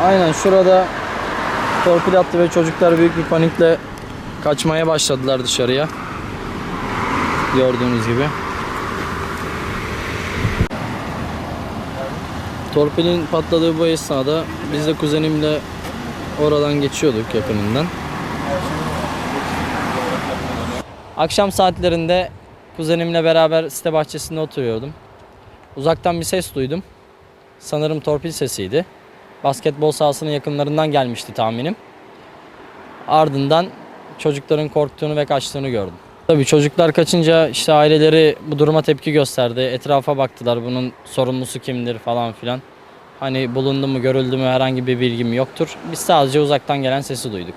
Aynen şurada torpil attı ve çocuklar büyük bir panikle kaçmaya başladılar dışarıya. Gördüğünüz gibi. Torpilin patladığı bu esnada biz de kuzenimle oradan geçiyorduk yakınından. Akşam saatlerinde kuzenimle beraber site bahçesinde oturuyordum. Uzaktan bir ses duydum. Sanırım torpil sesiydi. Basketbol sahasının yakınlarından gelmişti tahminim. Ardından çocukların korktuğunu ve kaçtığını gördüm. Tabii çocuklar kaçınca işte aileleri bu duruma tepki gösterdi. Etrafa baktılar bunun sorumlusu kimdir falan filan. Hani bulundu mu görüldü mü herhangi bir bilgim yoktur. Biz sadece uzaktan gelen sesi duyduk.